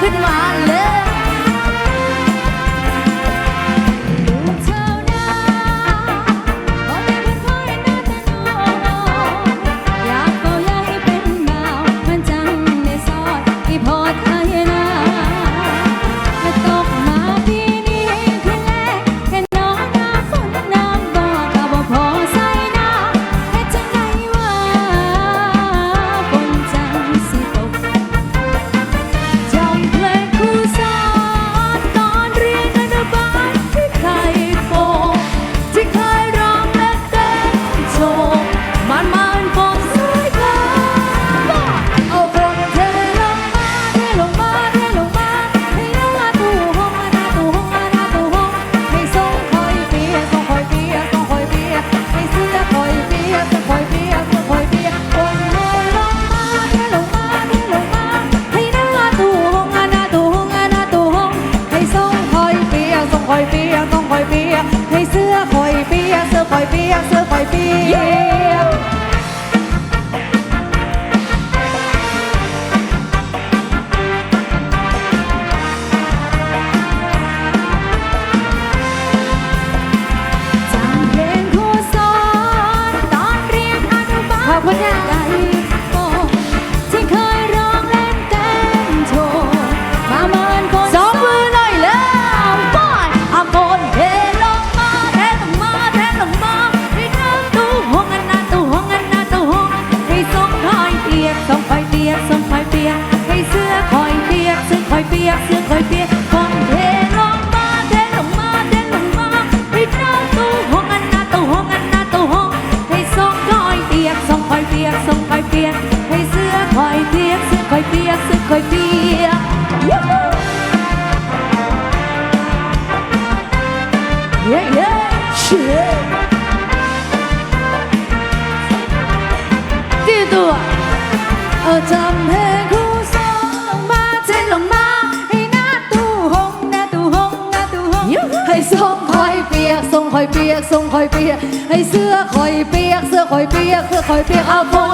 with my love. 海边阿ไ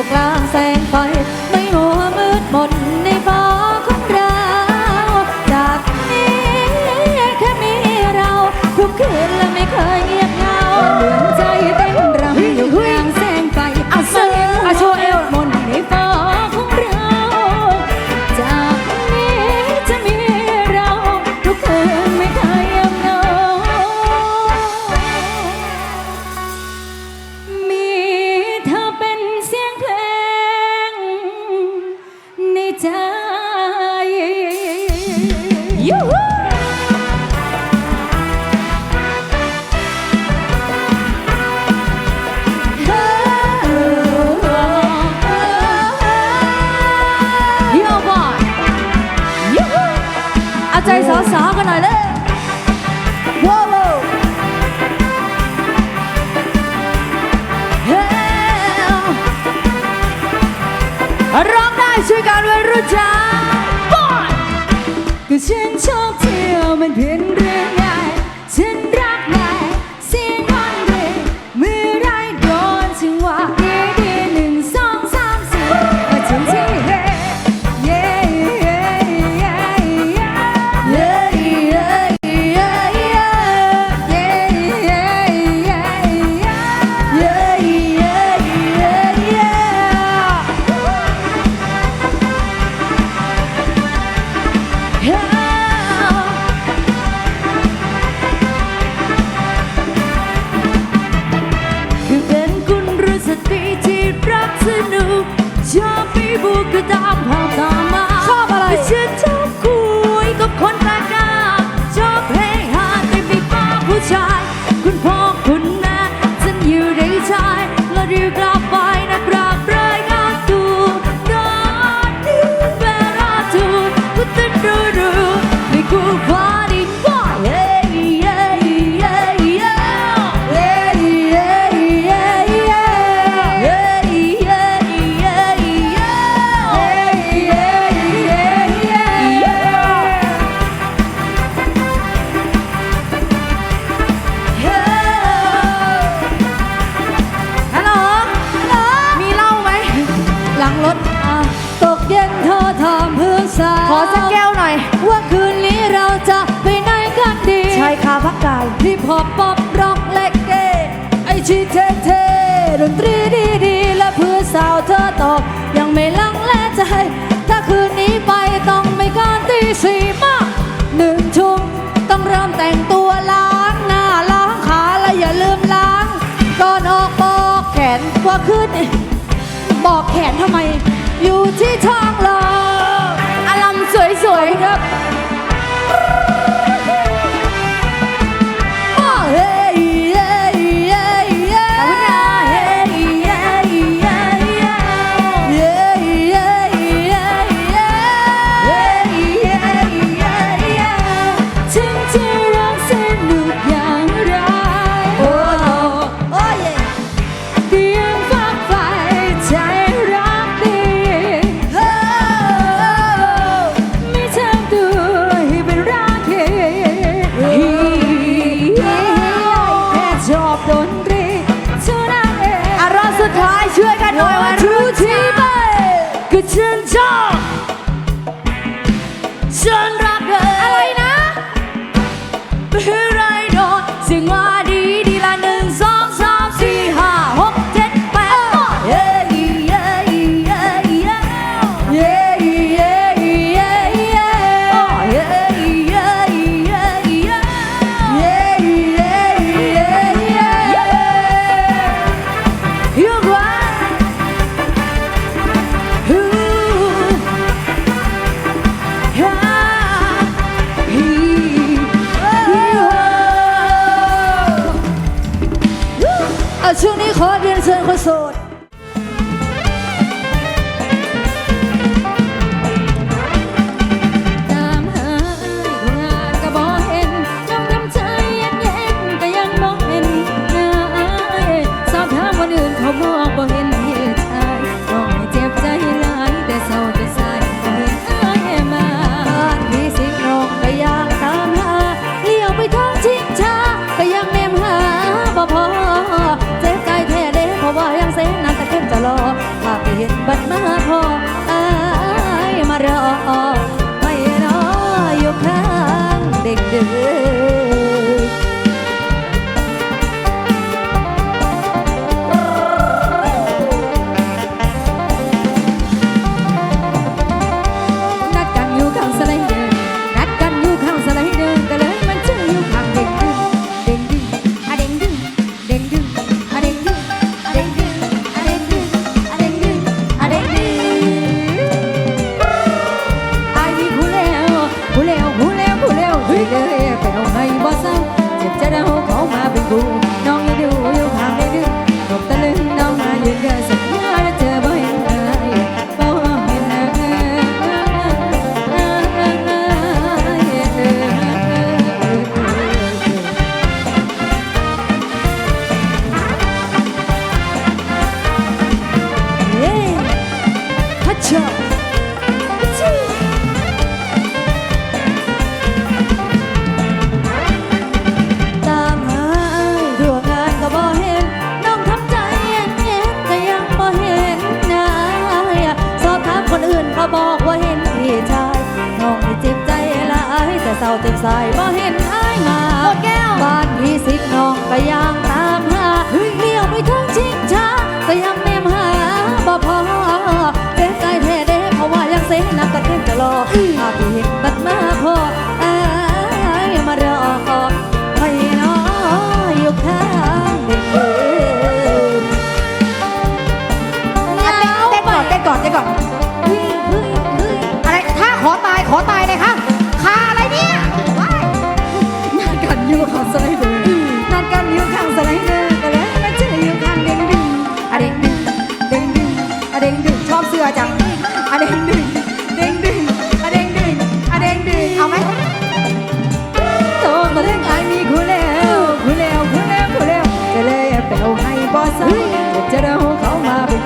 ลูกลางแส ช่วยกันไว้รู้จักก็ฉันชอบเธอ บุกตามพอตามมาชอบอะไร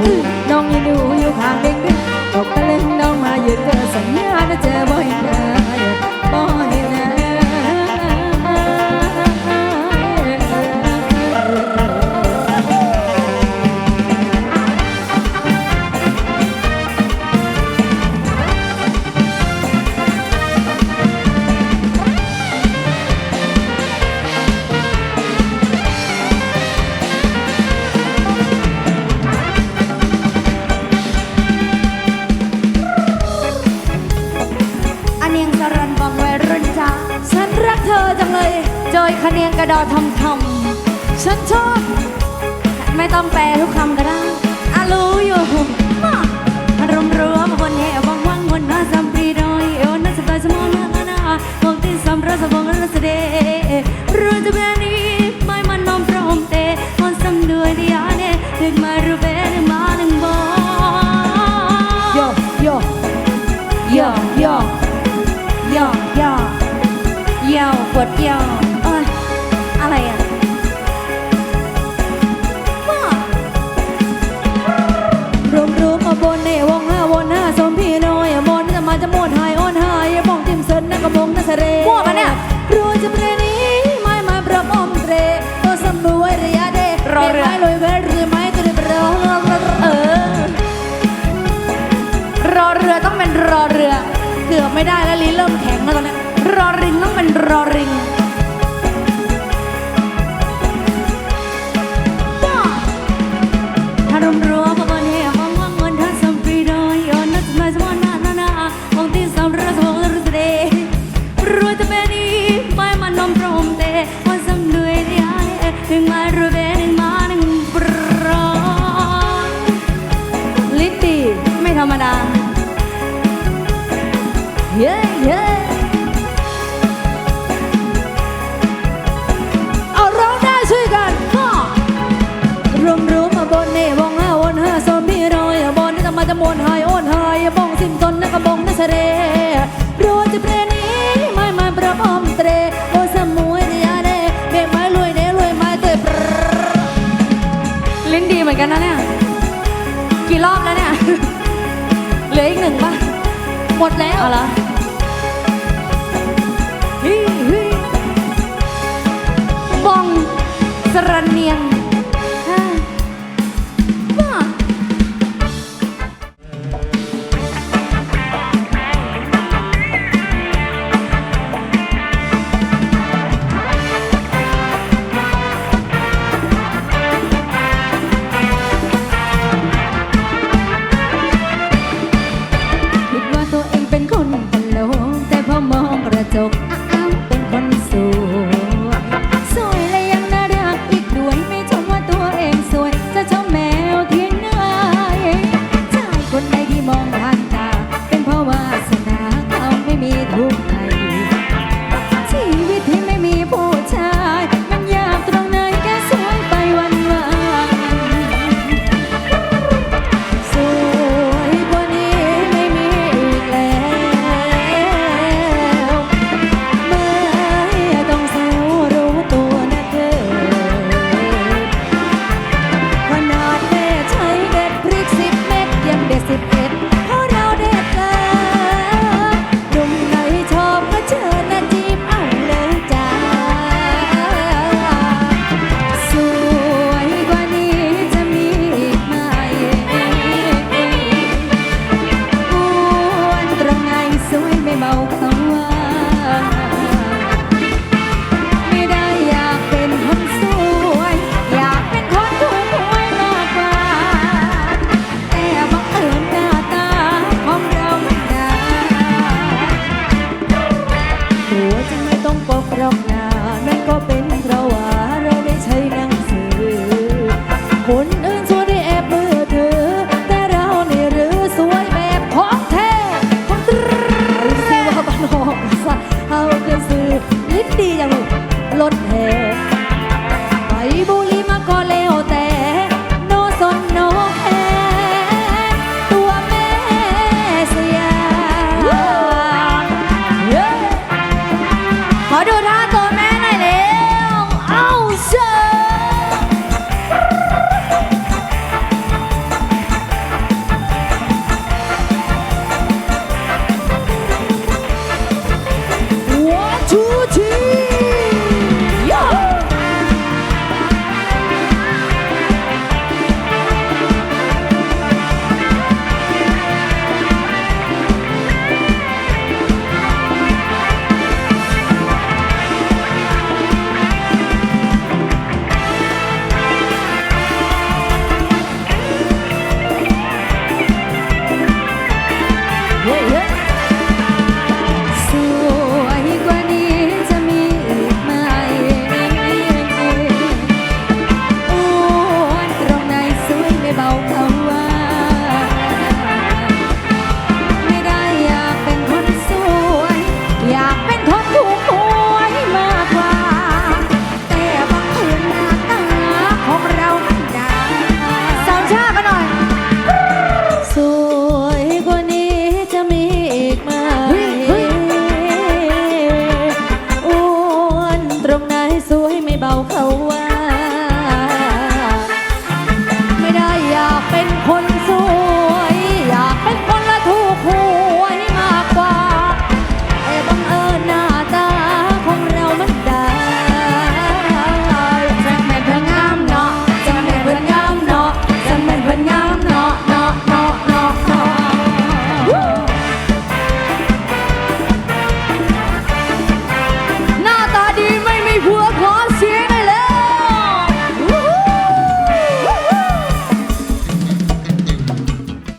Ooh. จอยคะเนียงกระดอทำทำฉันชอบ ไม่ต้องแปลทุกคำก็ได้อารู้อยู่มาอรมณ์รัวมานแห่วังวังบนมาสัมปีดอยเอวนัสบายสมองนาคนาคงที่สัมรสองรสเดรู้จะเป็นนี้ไม่มันนอมพร้อมเตะคนสัมด้วยดีอาเน่ดึกมารูเบนึมาหนึ่งบอโยอโยอโยอโยอโยอโยอโยอกปวดอก ไม่ได้แล้วลิ้นเริ่มแข็งแล้วตอนนี้รอริงต้องเป็นรอริง หมดแล้วอะไร ไม่เบาเขาว่า